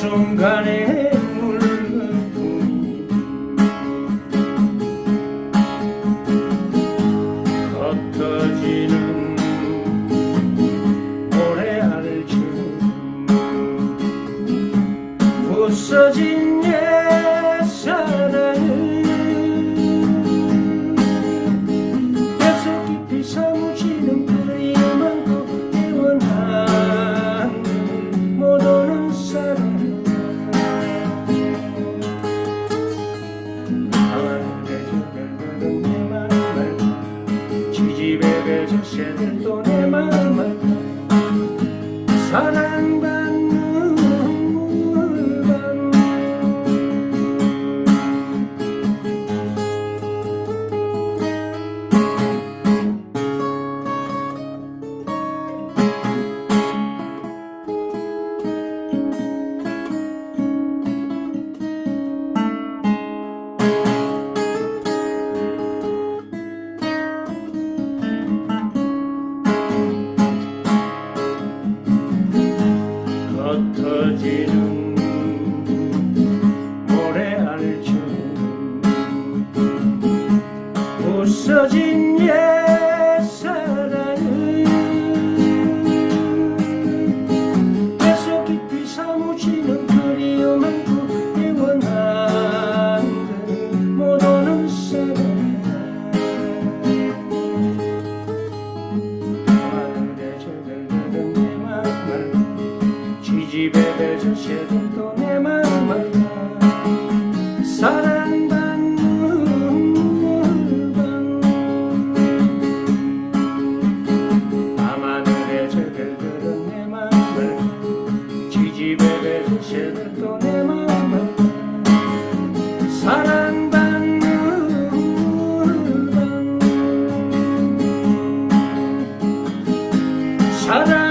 সংঘারে 채는 또내 마음은 사랑받 터지는 모래알처럼 웃어지 해주시던 또내 마음 아파 사랑 반 눈물 반 밤하늘에 저들들은 내 마음을 지지배 해주시던 또내 마음 아파 사랑 사랑